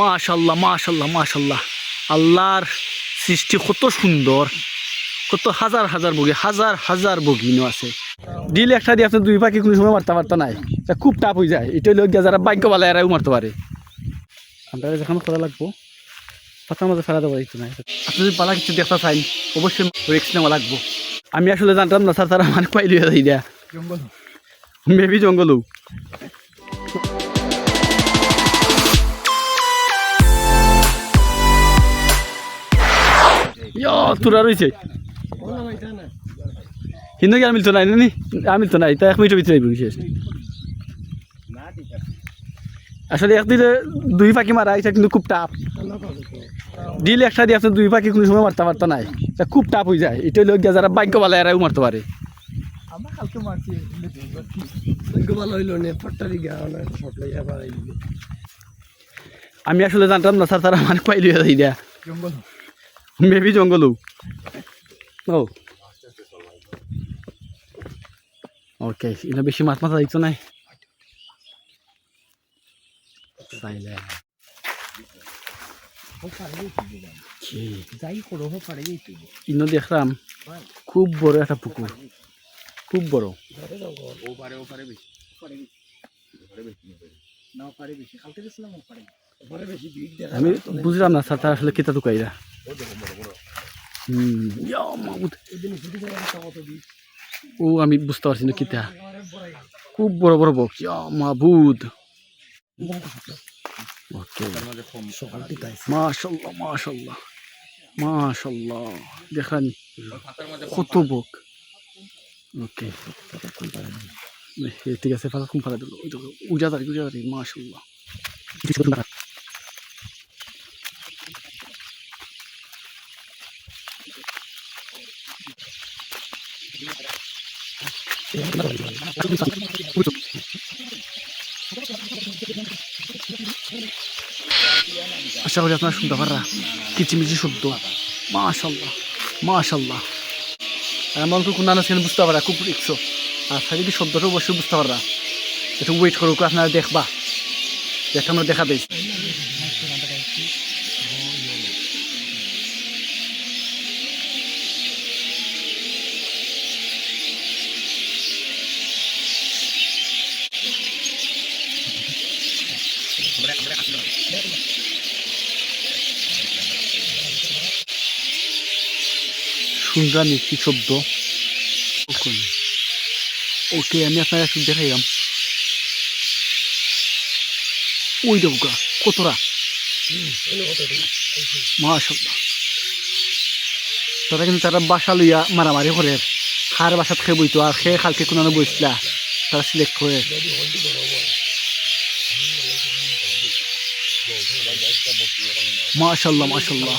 মাশাল্লাহ মাশাল্লাহ মাশাল্লাহ। আল্লাহর সৃষ্টি কত সুন্দর কত হাজার হাজার বগি হাজার হাজার বগিনও আছে। ডিল একটা দিয়ে আপনি দুই পাখি কোনো সময় মারতে পারতো নাই। খুব টাপ হয়ে যায়। এটা লোক যারা ভাগ্য বালা এরাও মারতে পারে। আমরা যেখানে করা লাগবো। পাতার মাঝে ফেলা দেবো একটু নাই। আপনি যদি পালা কিছু দেখতে চাই অবশ্যই রিক্স নেওয়া লাগবো। আমি আসলে জানতাম না স্যার তারা আমার পাইলি হয়ে যায় জঙ্গল মেবি জঙ্গলও তোরা রয়েছে? কিন্তু কি আমিল তো নাই? নি আমিল তো নাই? তা এক মিনিটের ভিতরে শেষ আসলে একদিনে দুই পাখি মারা এটা কিন্তু খুব টাপ ডিল একটা দিয়ে আপনি দুই পাখি কোনো সময় মারতে পারতো নাই। তা খুব টাফ হয়ে যায়। এটা লোক যারা ভাগ্য বালা এরাও মারতে পারে। আমি আসলে জানতাম না স্যার তারা আমার পাইলি দিয়া জঙ্গল। মেবি জঙ্গলও ও। ওকে এটা বেশি মাছ মাথা দিচ্ছ নাই? দেখলাম, খুব বড় একটা পুকুর। খুব বড়। ও পারে ও পারে বেশি। পারে বেশি না পারে বেশি। কালকে গেছিলাম, ও পারে। আমি বুঝলাম না, স্যার, তারা আসলে কেতা ভিড় ও, আমি বুঝতে পারছি না কিতা। খুব বড় বড় বক। টিকাই মাশাল্লাহ মাশাল্লাহ। মাশাল্লাহ। দেখানি কত বক। ওকে। ঠিক আছে ফাঁকা কম ফাঁকা দিল উজাদারি উজাদারি আশা করি আপনারা শুনতে পাররা। কিচিমিচি শব্দ। মাশাল্লাহ মাশাল্লাহ আমার তো কোনো আনাজ বুঝতে পারা খুব রিক্স। আর সাইডে শব্দটা অবশ্যই বুঝতে পাররা। একটু ওয়েট করুক, আপনারা দেখবা। দেখে আমরা দেখা দিই। শুনলাম একটি শব্দ। ওকে, আমি আপনার একটু দেখাইলাম। ওই দেখুকা কতরা? মাশাল্লাহ তারা কিন্তু তারা বাসা লইয়া মারামারি করে। হার বাসাত খেয়ে বইতো, আর খেয়ে খালকে কোনো বইছিলা। তারা সিলেক্ট করে। মাশাল্লাহ মাশাল্লাহ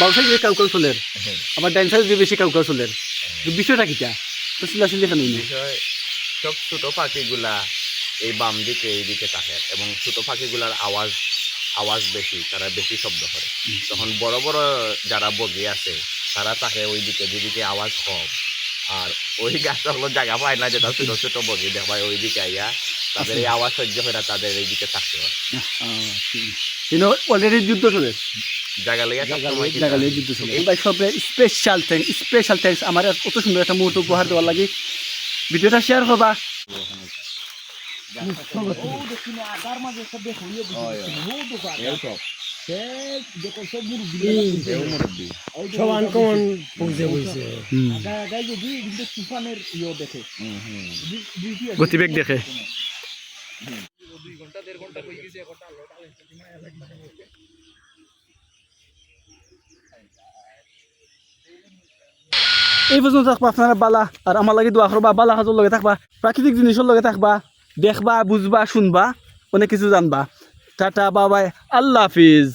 মাহবুব বাউ সাইডে কাউ কাউ চলের ডাইন সাইডে বেশি চলের বিষয়টা কিটা তো? চিল্লা চিল্লি কেন বিষয় সব ছোট পাখিগুলা এই বাম দিকে এই দিকে থাকে এবং ছোট পাখিগুলার আওয়াজ আওয়াজ বেশি তারা বেশি শব্দ করে। তখন বড় বড় যারা বগি আছে তারা থাকে ওই দিকে যেদিকে আওয়াজ কম। আর ওই গাছটা হলো জায়গা পায় না যেটা ছোট ছোট বগি দেখায় ওই দিকে আইয়া তাদের এই আওয়াজ সহ্য করে তাদের এই দিকে থাকতে হয়। কিন্তু অলরেডি যুদ্ধ চলে। জায়গা লেগে জায়গা লিয়ে যুদ্ধ চলে। ভাই সবে স্পেশাল থ্যাংক স্পেশাল থ্যাংকস আমার কত সুন্দর একটা মুহূর্ত উপহার দেওয়ার লাগে। ভিডিওটা শেয়ার করবা পৌঁছে বইছে গতিবেগ দেখে। এই পর্যন্ত থাকবা আপনারা বালা, আর আমার লাগে দোয়া করবা, বালা হাজর লগে থাকবা, প্রাকৃতিক জিনিসের লগে থাকবা, দেখবা, বুঝবা, শুনবা, অনেক কিছু জানবা। টাটা, বাবাই, আল্লাহ হাফিজ।